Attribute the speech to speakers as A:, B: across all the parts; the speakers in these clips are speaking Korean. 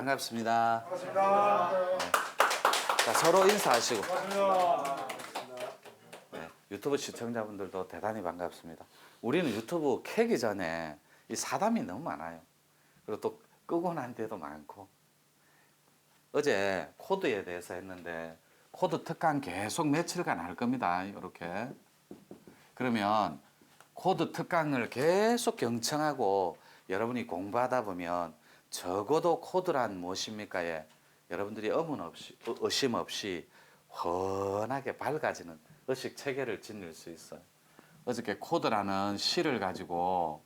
A: 반갑습니다.
B: 반갑습니다.
A: 자, 서로 인사하시고.
B: 반갑습니다.
A: 네, 유튜브 시청자분들도 대단히 반갑습니다. 우리는 유튜브 캐기 전에 이 사담이 너무 많아요. 그리고 또 끄고 난 데도 많고. 어제 코드에 대해서 했는데 코드 특강 계속 며칠간 할 겁니다. 이렇게. 그러면 코드 특강을 계속 경청하고 여러분이 공부하다 보면 적어도 코드란 무엇입니까에 여러분들이 의문 없이 어, 의심 없이 훤하게 밝아지는 의식 체계를 지닐 수 있어요. 어저께 코드라는 시를 가지고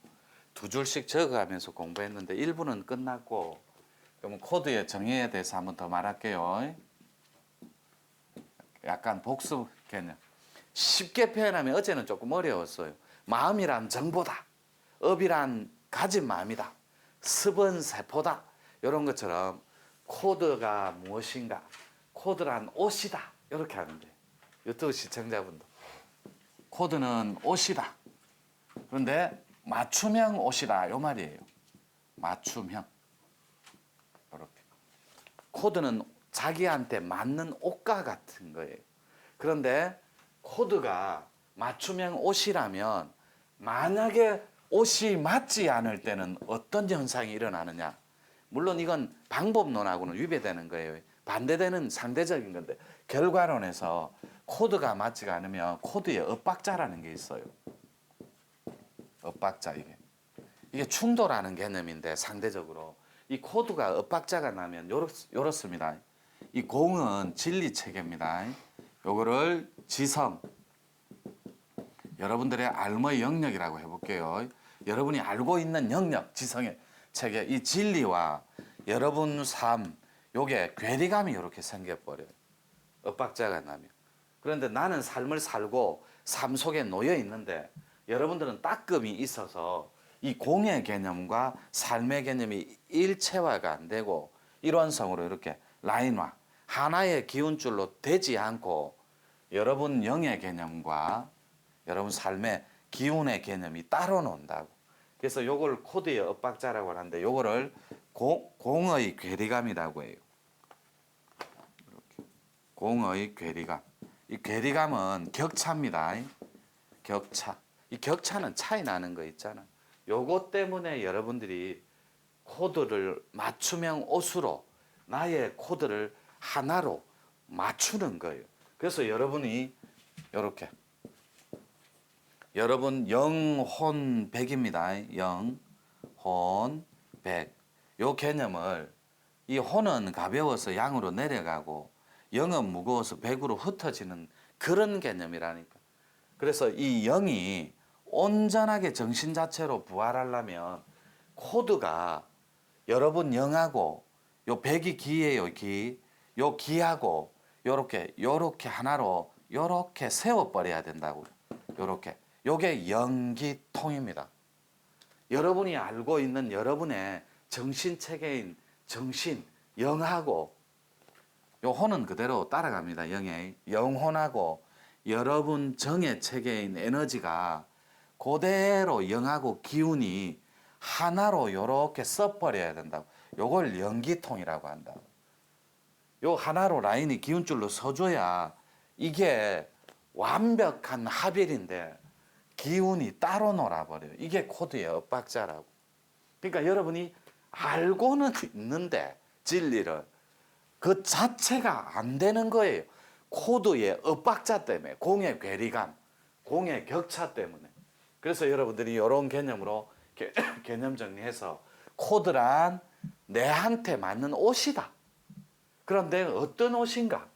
A: 두 줄씩 적어가면서 공부했는데 1부는 끝났고 그러면 코드의 정의에 대해서 한번 더 말할게요. 약간 복습 개념. 쉽게 표현하면 어제는 조금 어려웠어요. 마음이란 정보다. 업이란 가진 마음이다. 습은 세포다. 이런 것처럼 코드가 무엇인가. 코드란 옷이다. 이렇게 하는데 유튜브 시청자분도 코드는 옷이다. 그런데 맞춤형 옷이다. 요 말이에요. 맞춤형. 이렇게. 코드는 자기한테 맞는 옷과 같은 거예요. 그런데 코드가 맞춤형 옷이라면 만약에 옷이 맞지 않을 때는 어떤 현상이 일어나느냐? 물론 이건 방법론하고는 위배되는 거예요. 반대되는 상대적인 건데 결과론에서 코드가 맞지가 않으면 코드에 엇박자라는 게 있어요. 엇박자 이게. 이게 충돌하는 개념인데 상대적으로 이 코드가 엇박자가 나면 요렇, 요렇습니다. 이 공은 진리 체계입니다. 요거를 지성 여러분들의 알머의 영역이라고 해볼게요. 여러분이 알고 있는 영역, 지성의 체계, 이 진리와 여러분 삶, 요게 괴리감이 이렇게 생겨버려요. 엇박자가 나면. 그런데 나는 삶을 살고 삶 속에 놓여 있는데 여러분들은 따끔이 있어서 이 공의 개념과 삶의 개념이 일체화가 안 되고 일원성으로 이렇게 라인화, 하나의 기운줄로 되지 않고 여러분 영의 개념과 여러분 삶의 기운의 개념이 따로 논다고. 그래서 요걸 코드의 엇박자라고 하는데 요거를 공, 공의 괴리감이라고 해요. 이렇게. 공의 괴리감. 이 괴리감은 격차입니다. 격차. 이 격차는 차이 나는 거 있잖아. 요것 때문에 여러분들이 코드를 맞춤형 옷으로 나의 코드를 하나로 맞추는 거예요. 그래서 여러분이 이렇게 여러분 영혼백입니다. 영혼백. 요 개념을 이 혼은 가벼워서 양으로 내려가고 영은 무거워서 백으로 흩어지는 그런 개념이라니까. 그래서 이 영이 온전하게 정신 자체로 부활하려면 코드가 여러분 영하고 요 백이 기예요 기. 요 기하고 요렇게 요렇게 하나로 요렇게 세워 버려야 된다고. 요렇게. 요게 연기통입니다. 여러분이 알고 있는 여러분의 정신 체계인 정신 영하고 요 혼은 그대로 따라갑니다. 영의 영혼하고 여러분 정의 체계인 에너지가 그대로 영하고 기운이 하나로 요렇게 써버려야 된다고. 요걸 연기통이라고 한다. 요 하나로 라인이 기운줄로 서줘야 이게 완벽한 합일인데 기운이 따로 놀아버려요. 이게 코드의 엇박자라고. 그러니까 여러분이 알고는 있는데 진리를 그 자체가 안 되는 거예요. 코드의 엇박자 때문에 공의 괴리감, 공의 격차 때문에. 그래서 여러분들이 이런 개념으로 개, 개념 정리해서 코드란 내한테 맞는 옷이다. 그런데 어떤 옷인가?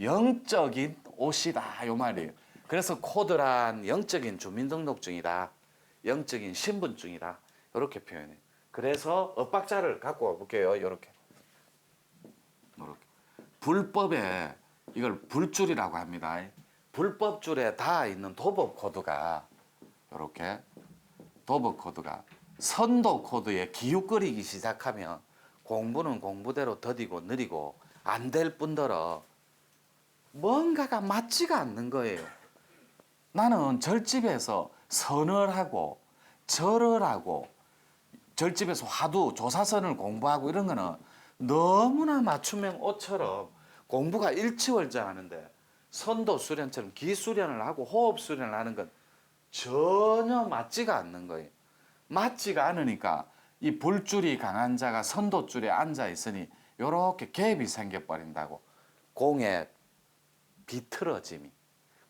A: 영적인 옷이다. 요 말이에요. 그래서 코드란 영적인 주민등록증이다. 영적인 신분증이다. 이렇게 표현해요. 그래서 엇박자를 갖고 와볼게요. 이렇게. 이렇게. 불법에 이걸 불줄이라고 합니다. 불법줄에 다 있는 도법 코드가 이렇게 도법 코드가 선도 코드에 기웃거리기 시작하면 공부는 공부대로 더디고 느리고 안 될 뿐더러 뭔가가 맞지가 않는 거예요. 나는 절집에서 선을 하고 절을 하고 절집에서 화두 조사선을 공부하고 이런 거는 너무나 맞춤형 옷처럼 공부가 일치월장하는데 선도 수련처럼 기수련을 하고 호흡 수련을 하는 건 전혀 맞지가 않는 거예요. 맞지가 않으니까 이 불줄이 강한 자가 선도줄에 앉아 있으니 요렇게 갭이 생겨 버린다고 공의 비틀어짐이.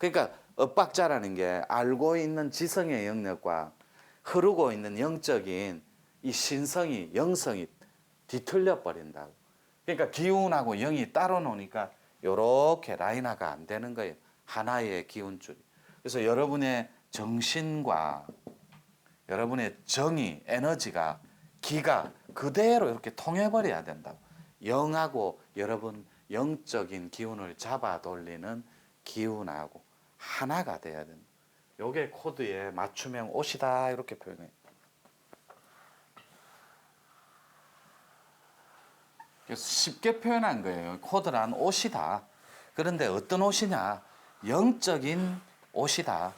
A: 그러니까 엇박자라는 게 알고 있는 지성의 영역과 흐르고 있는 영적인 이 신성이 영성이 뒤틀려 버린다고. 그러니까 기운하고 영이 따로 노니까 요렇게 라인화가 안 되는 거예요. 하나의 기운줄이. 그래서 여러분의 정신과 여러분의 정이 에너지가 기가 그대로 이렇게 통해버려야 된다고. 영하고 여러분 영적인 기운을 잡아 돌리는 기운하고 하나가 돼야 된다. 요게 코드의 맞춤형 옷이다 이렇게. 그래서 쉽게 표현한 거예요. 코드란 옷이다. 그런데 어떤 옷이냐? 영적인 옷이다.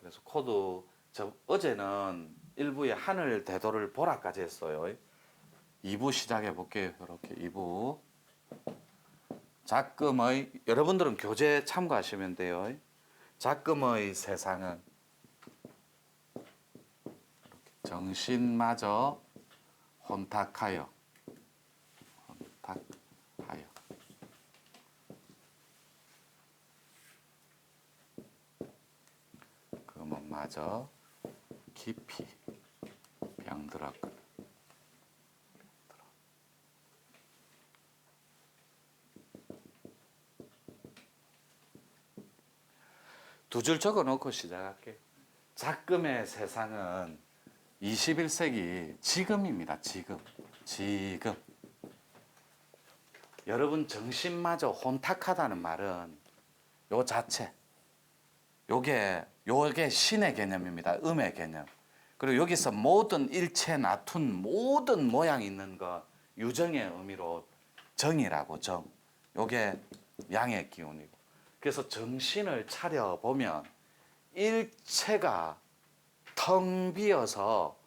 A: 그래서 코드 저 어제는 일부의 하늘 대도를 보라까지 했어요. 2부 시작해 볼게요. 이렇게 2부. 작금의 여러분들은 교재 참고하시면 돼요. 작금의 세상은 정신마저 혼탁하여 혼탁하여 그것마저 깊이 병들었고 두 줄 적어 놓고 시작할게요. 작금의 세상은 21세기 지금입니다. 지금. 지금. 여러분 정신마저 혼탁하다는 말은 요 자체. 요게 요게 신의 개념입니다. 음의 개념. 그리고 여기서 모든 일체 나툰 모든 모양 있는 거 유정의 의미로 정이라고 정. 요게 양의 기운이고. 그래서 정신을 차려 보면 일체가 텅 비어서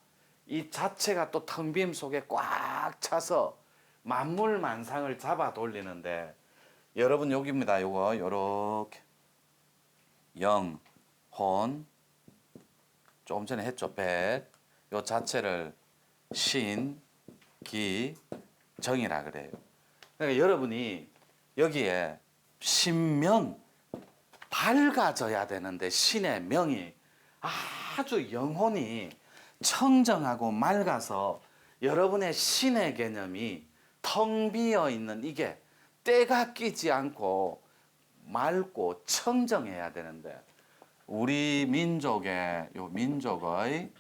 A: 이 자체가 또 텅 빔 속에 꽉 차서 만물 만상을 잡아 돌리는데 여러분 여기입니다. 요거 요렇게 영, 혼, 조금 전에 했죠. 백, 요 자체를 신, 기, 정이라 그래요. 그러니까 여러분이 여기에 신명 밝아져야 되는데 신의 명이 아주 영혼이 청정하고 맑아서 여러분의 신의 개념이 텅 비어 있는 이게 때가 끼지 않고 맑고 청정해야 되는데 우리 민족의 요 민족의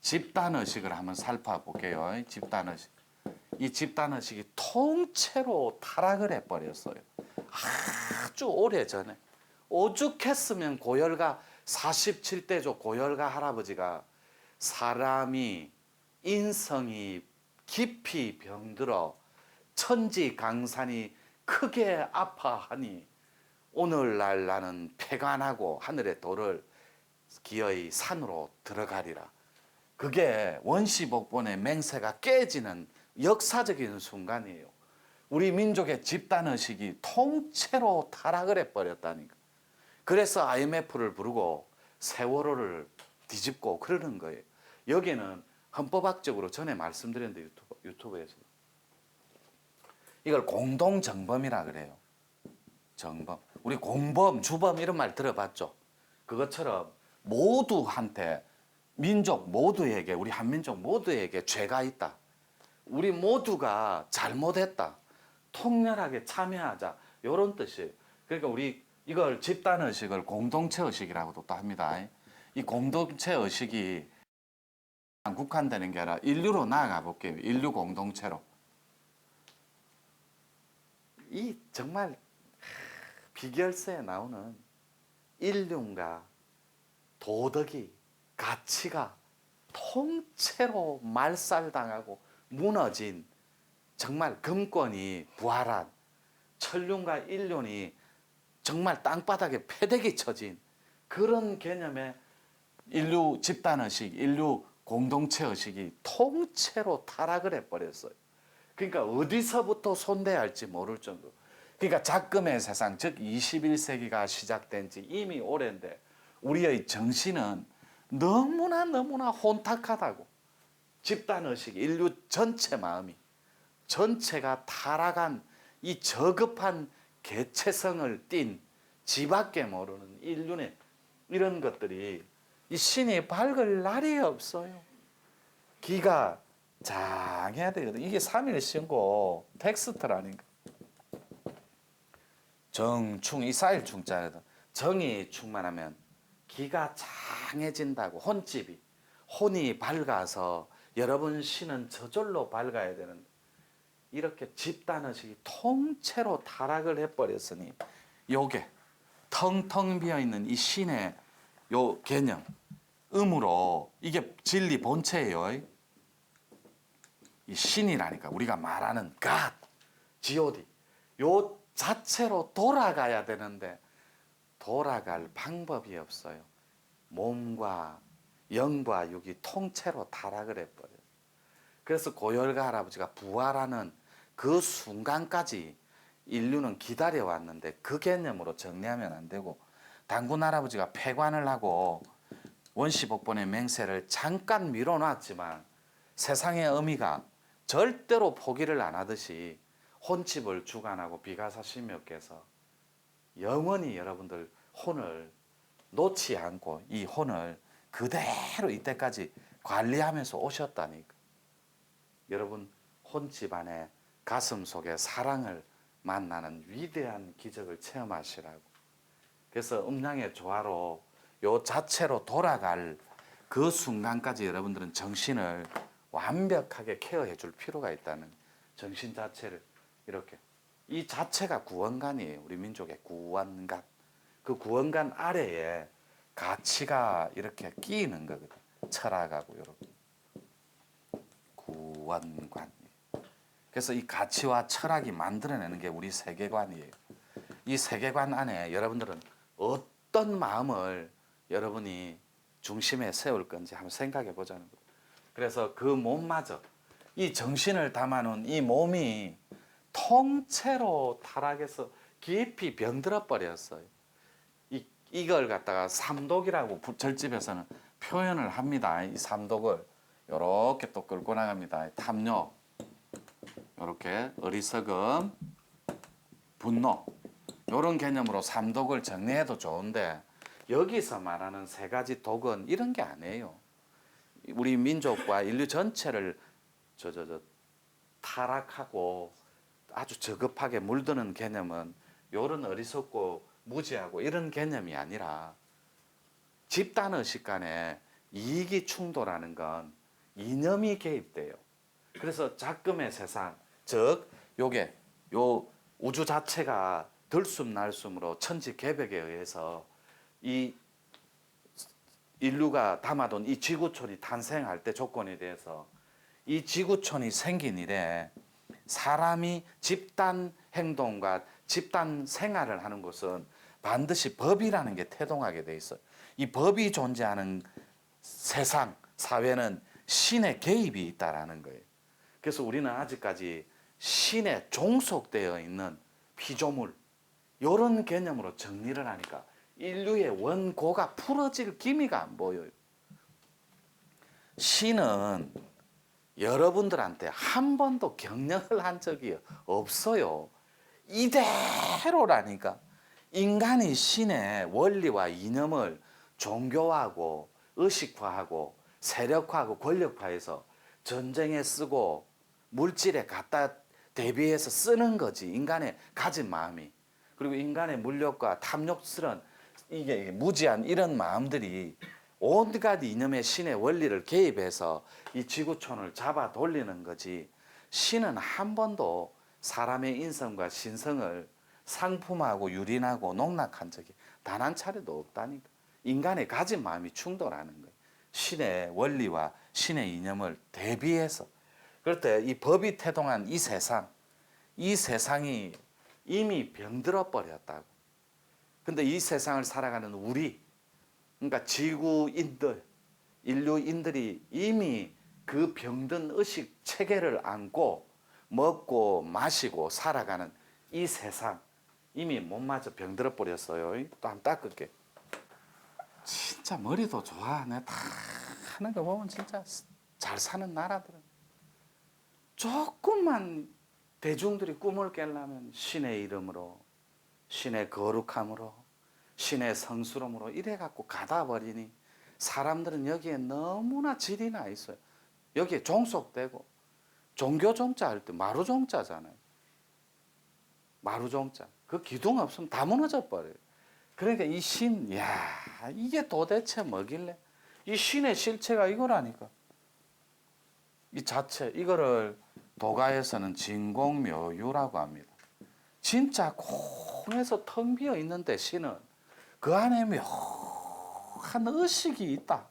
A: 집단 의식을 한번 살펴볼게요. 집단 의식. 이 집단 의식이 통째로 타락을 해 버렸어요. 아주 오래 전에 오죽했으면 고열가 47대조 고열가 할아버지가 사람이 인성이 깊이 병들어 천지 강산이 크게 아파하니 오늘날 나는 폐관하고 하늘의 돌을 기어이 산으로 들어가리라. 그게 원시복본의 맹세가 깨지는 역사적인 순간이에요. 우리 민족의 집단 의식이 통째로 타락을 해버렸다니까. 그래서 IMF를 부르고 세월호를 뒤집고 그러는 거예요. 여기는 헌법학적으로 전에 말씀드렸는데 유튜브, 유튜브에서 이걸 공동정범이라 그래요. 정범. 우리 공범, 주범 이런 말 들어봤죠? 그것처럼 모두한테 민족 모두에게 우리 한민족 모두에게 죄가 있다. 우리 모두가 잘못했다. 통렬하게 참여하자. 이런 뜻이에요. 그러니까 우리 이걸 집단 의식을 공동체 의식이라고도 또 합니다. 이 공동체 의식이 국한되는 게 아니라 인류로 나아가 볼게요. 인류 공동체로. 이 정말 비결서에 나오는 인륜과 도덕이 가치가 통째로 말살당하고 무너진 정말 금권이 부활한 천륜과 인륜이 정말 땅바닥에 패대기 쳐진 그런 개념의 인류 집단 의식, 인류 공동체 의식이 통째로 타락을 해버렸어요. 그러니까 어디서부터 손대야 할지 모를 정도. 그러니까 작금의 세상, 즉 21세기가 시작된 지 이미 오랜데 우리의 정신은 너무나 너무나 혼탁하다고. 집단 의식, 인류 전체 마음이 전체가 타락한 이 저급한 개체성을 띤 지밖에 모르는 인륜의 이런 것들이 이 신이 밝을 날이 없어요. 기가 장해야 되거든. 이게 3일 신고 텍스트라니까. 정충 이 쌓일 충자거든. 정이 충만하면 기가 장해진다고 혼집이 혼이 밝아서 여러분 신은 저절로 밝아야 되는데 이렇게 집단의식이 통째로 타락을 해버렸으니 요게 텅텅 비어있는 이 신의 요 개념 음으로 이게 진리 본체예요. 이 신이라니까 우리가 말하는 God, G.O.D 요 자체로 돌아가야 되는데 돌아갈 방법이 없어요. 몸과 영과 육이 통째로 타락을 해버려요. 그래서 고열가 할아버지가 부활하는 그 순간까지 인류는 기다려 왔는데 그 개념으로 정리하면 안 되고 당군 할아버지가 폐관을 하고 원시복본의 맹세를 잠깐 미뤄놨지만 세상의 의미가 절대로 포기를 안 하듯이 혼집을 주관하고 비가사 신묘께서 영원히 여러분들 혼을 놓지 않고 이 혼을 그대로 이때까지 관리하면서 오셨다니까. 여러분 혼 집안의 가슴 속에 사랑을 만나는 위대한 기적을 체험하시라고. 그래서 음양의 조화로 요 자체로 돌아갈 그 순간까지 여러분들은 정신을 완벽하게 케어해 줄 필요가 있다는 정신 자체를 이렇게 이 자체가 구원관이에요. 우리 민족의 구원관. 그 구원관 아래에 가치가 이렇게 끼이는 거거든. 철학하고 이렇게. 구원관. 그래서 이 가치와 철학이 만들어내는 게 우리 세계관이에요. 이 세계관 안에 여러분들은 어떤 마음을 여러분이 중심에 세울 건지 한번 생각해 보자는 거예요. 그래서 그 몸마저 이 정신을 담아놓은 이 몸이 통째로 타락해서 깊이 병들어 버렸어요. 이, 이걸 갖다가 삼독이라고 부- 절집에서는 표현을 합니다. 이 삼독을 이렇게 또 끌고 나갑니다. 탐욕, 이렇게 어리석음, 분노 이런 개념으로 삼독을 정리해도 좋은데 여기서 말하는 세 가지 독은 이런 게 아니에요. 우리 민족과 인류 전체를 저 저 저 타락하고 아주 저급하게 물드는 개념은 요런 어리석고 무지하고 이런 개념이 아니라 집단 의식 간에 이익이 충돌하는 건 이념이 개입돼요. 그래서 작금의 세상, 즉 요게 요 우주 자체가 들숨 날숨으로 천지 개벽에 의해서 이 인류가 담아둔 이 지구촌이 탄생할 때 조건에 대해서 이 지구촌이 생긴 이래 사람이 집단 행동과 집단 생활을 하는 것은 반드시 법이라는 게 태동하게 돼 있어요. 이 법이 존재하는 세상, 사회는 신의 개입이 있다라는 거예요. 그래서 우리는 아직까지 신에 종속되어 있는 피조물 이런 개념으로 정리를 하니까 인류의 원고가 풀어질 기미가 안 보여요. 신은 여러분들한테 한 번도 경영을 한 적이 없어요. 이대로라니까. 인간이 신의 원리와 이념을 종교화하고 의식화하고 세력화하고 권력화해서 전쟁에 쓰고 물질에 갖다 대비해서 쓰는 거지. 인간의 가진 마음이. 그리고 인간의 물욕과 탐욕스런 이게 무지한 이런 마음들이 온갖 이념의 신의 원리를 개입해서 이 지구촌을 잡아 돌리는 거지. 신은 한 번도 사람의 인성과 신성을 상품하고 유린하고 농락한 적이 단 한 차례도 없다니까. 인간의 가진 마음이 충돌하는 거예요. 신의 원리와 신의 이념을 대비해서. 그럴 때 이 법이 태동한 이 세상, 이 세상이 이미 병들어 버렸다고. 근데 이 세상을 살아가는 우리, 그러니까 지구인들, 인류인들이 이미 그 병든 의식 체계를 안고 먹고 마시고 살아가는 이 세상 이미 못 맞아 병들어 버렸어요. 또 한번 닦을게. 진짜 머리도 좋아. 내가 다 하는 거 보면 진짜 잘 사는 나라들은 조금만 대중들이 꿈을 깨려면 신의 이름으로 신의 거룩함으로 신의 성스러움으로 이래 갖고 가다 버리니 사람들은 여기에 너무나 질이 나 있어요. 여기에 종속되고 종교 종자 할 때 마루 종자잖아요. 마루 종자. 그 기둥 없으면 다 무너져 버려요. 그러니까 이 신, 야 이게 도대체 뭐길래? 이 신의 실체가 이거라니까. 이 자체 이거를 도가에서는 진공묘유라고 합니다. 진짜 공에서 텅 비어 있는데 신은 그 안에 묘한 의식이 있다.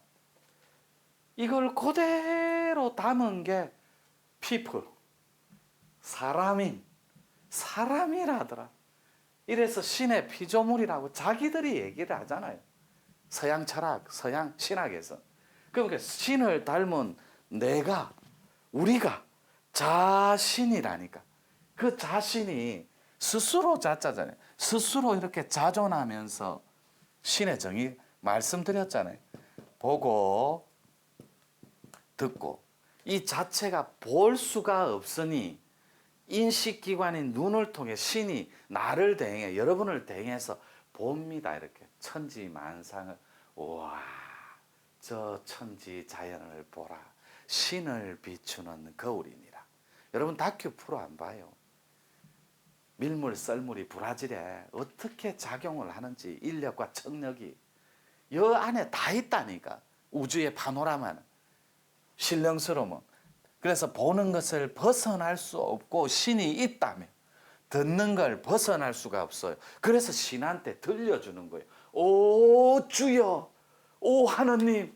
A: 이걸 그대로 담은 게 people 사람인 사람이라더라. 이래서 신의 피조물이라고 자기들이 얘기를 하잖아요. 서양 철학, 서양 신학에서. 그러니까 신을 닮은 내가, 우리가 자신이라니까. 그 자신이 스스로 자자잖아요. 스스로 이렇게 자존하면서 신의 정의 말씀드렸잖아요. 보고, 듣고. 이 자체가 볼 수가 없으니 인식기관인 눈을 통해 신이 나를 대행해 여러분을 대행해서 봅니다 이렇게 천지만상을 우와 저 천지 자연을 보라 신을 비추는 거울이니라. 여러분 다큐 프로 안 봐요. 밀물 썰물이 브라질에 어떻게 작용을 하는지 인력과 청력이 여 안에 다 있다니까. 우주의 파노라마는. 신령스러움은. 그래서 보는 것을 벗어날 수 없고 신이 있다면 듣는 걸 벗어날 수가 없어요. 그래서 신한테 들려주는 거예요. 오 주여, 오 하느님,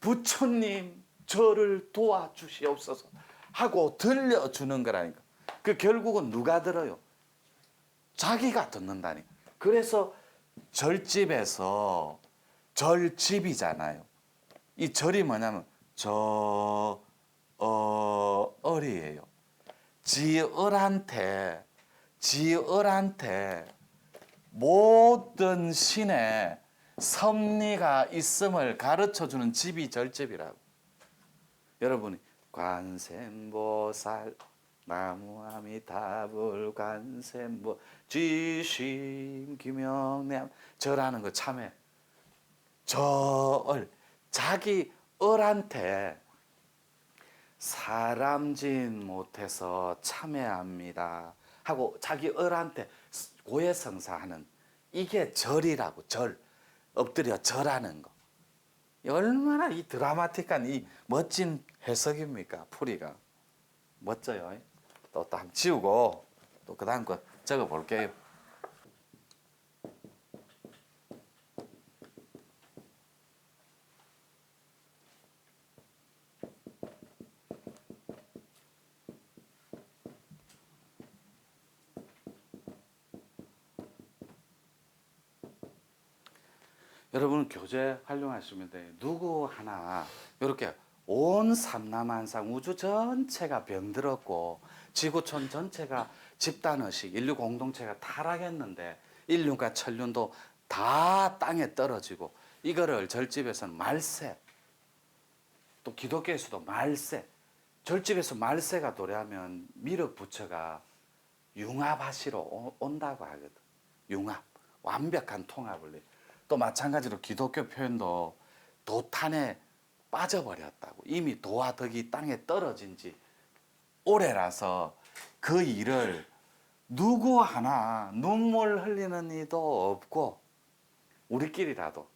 A: 부처님, 저를 도와주시옵소서 하고 들려주는 거라니까. 그 결국은 누가 들어요? 자기가 듣는다니. 그래서 절집에서 절집이잖아요. 이 절이 뭐냐면 저 어, 얼이에요. 지얼한테, 지얼한테 모든 신의 섭리가 있음을 가르쳐 주는 집이 절집이라고. 여러분이 관세음보살 나무아미타불 관세음보 지심 기명남 절하는 거 참해. 저얼 자기 얼한테 사람진 못해서 참회합니다. 하고 자기 얼한테 고해성사하는 이게 절이라고 절 엎드려 절하는 거. 얼마나 이 드라마틱한 이 멋진 해석입니까 풀이가 멋져요. 또 딱 지우고 또 그 다음 거 적어 볼게요. 여러분 교재 활용하시면 돼요. 누구 하나 이렇게 온 삼남한상 우주 전체가 병들었고 지구촌 전체가 집단의식 인류 공동체가 타락했는데 인륜과 천륜도 다 땅에 떨어지고 이거를 절집에서는 말세 또 기독교에서도 말세 절집에서 말세가 도래하면 미륵 부처가 융합하시러 오- 온다고 하거든 융합 완벽한 통합을 내. 또 마찬가지로 기독교 표현도 도탄에 빠져버렸다고. 이미 도와 덕이 땅에 떨어진 지 오래라서 그 일을 누구 하나 눈물 흘리는 이도 없고 우리끼리라도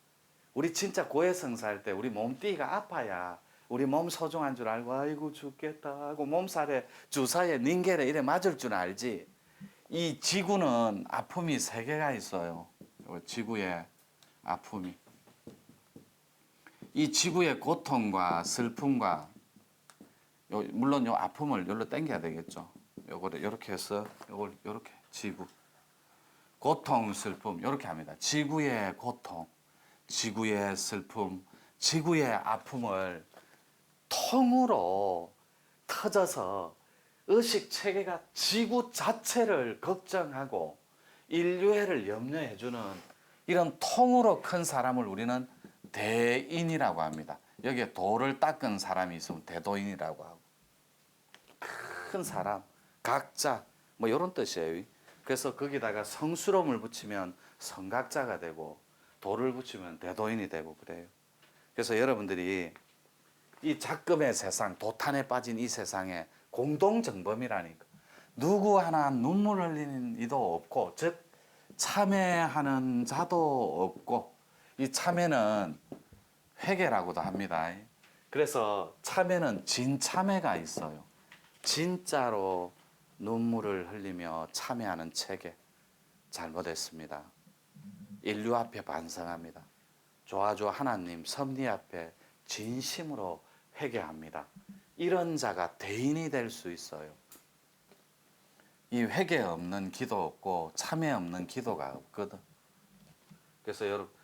A: 우리 진짜 고해성사할 때 우리 몸띠가 아파야 우리 몸 소중한 줄 알고 아이고 죽겠다 하고 몸살에 주사에 닌겔에 이래 맞을 줄 알지? 이 지구는 아픔이 세 개가 있어요. 요 지구에 아픔이 이 지구의 고통과 슬픔과 요, 물론 요 아픔을 여기로 당겨야 되겠죠. 요거를 이렇게 해서 요걸 이렇게 지구 고통 슬픔 이렇게 합니다. 지구의 고통, 지구의 슬픔, 지구의 아픔을 통으로 터져서 의식 체계가 지구 자체를 걱정하고 인류애를 염려해 주는 이런 통으로 큰 사람을 우리는 대인이라고 합니다. 여기에 도를 닦은 사람이 있으면 대도인이라고 하고 큰 사람, 각자 뭐 이런 뜻이에요. 그래서 거기다가 성스러움을 붙이면 성각자가 되고 도를 붙이면 대도인이 되고 그래요. 그래서 여러분들이 이 작금의 세상, 도탄에 빠진 이 세상에 공동정범이라니까. 누구 하나 눈물 흘리는 이도 없고, 즉 참회하는 자도 없고, 이 참회는 회개라고도 합니다. 그래서 참회는 진참회가 있어요. 진짜로 눈물을 흘리며 참회하는 체계 잘못했습니다. 인류 앞에 반성합니다. 조아조 하나님 섭리 앞에 진심으로 회개합니다. 이런 자가 대인이 될 수 있어요. 이 회개 없는 기도 없고 참회 없는 기도가 없거든. 그래서 여러분 이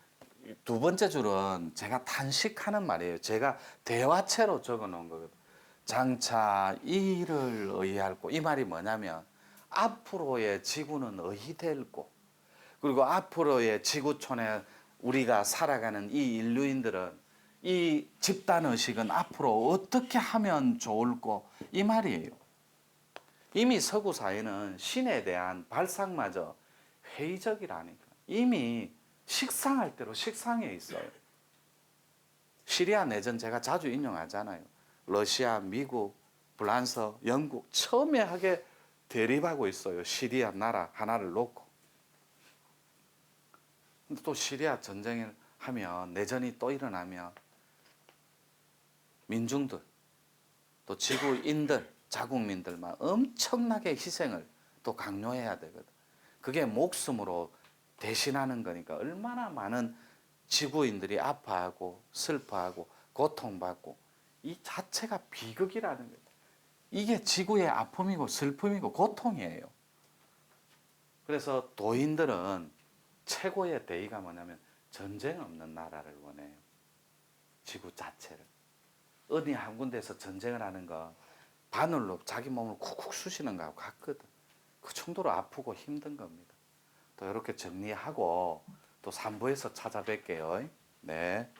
A: 두 번째 줄은 제가 단식하는 말이에요. 제가 대화체로 적어 놓은 거거든. 장차 이를 의할고 이 말이 뭐냐면 앞으로의 지구는 의될고 그리고 앞으로의 지구촌에 우리가 살아가는 이 인류인들은 이 집단 의식은 앞으로 어떻게 하면 좋을고 이 말이에요. 이미 서구 사회는 신에 대한 발상마저 회의적이라니까. 이미 식상할 대로 식상해 있어요. 시리아 내전 제가 자주 인용하잖아요. 러시아, 미국, 프랑스, 영국 첨예하게 대립하고 있어요. 시리아 나라 하나를 놓고. 근데 또 시리아 전쟁을 하면 내전이 또 일어나면 민중들 또 지구인들 자국민들만 엄청나게 희생을 또 강요해야 되거든. 그게 목숨으로 대신하는 거니까 얼마나 많은 지구인들이 아파하고 슬퍼하고 고통받고 이 자체가 비극이라는 거예요. 이게 지구의 아픔이고 슬픔이고 고통이에요. 그래서 도인들은 최고의 대의가 뭐냐면 전쟁 없는 나라를 원해요. 지구 자체를. 어디 한 군데서 전쟁을 하는 거 바늘로 자기 몸을 쿡쿡 쑤시는 거하고 같거든. 그 정도로 아프고 힘든 겁니다. 또 이렇게 정리하고 또 3부에서 찾아뵐게요. 네.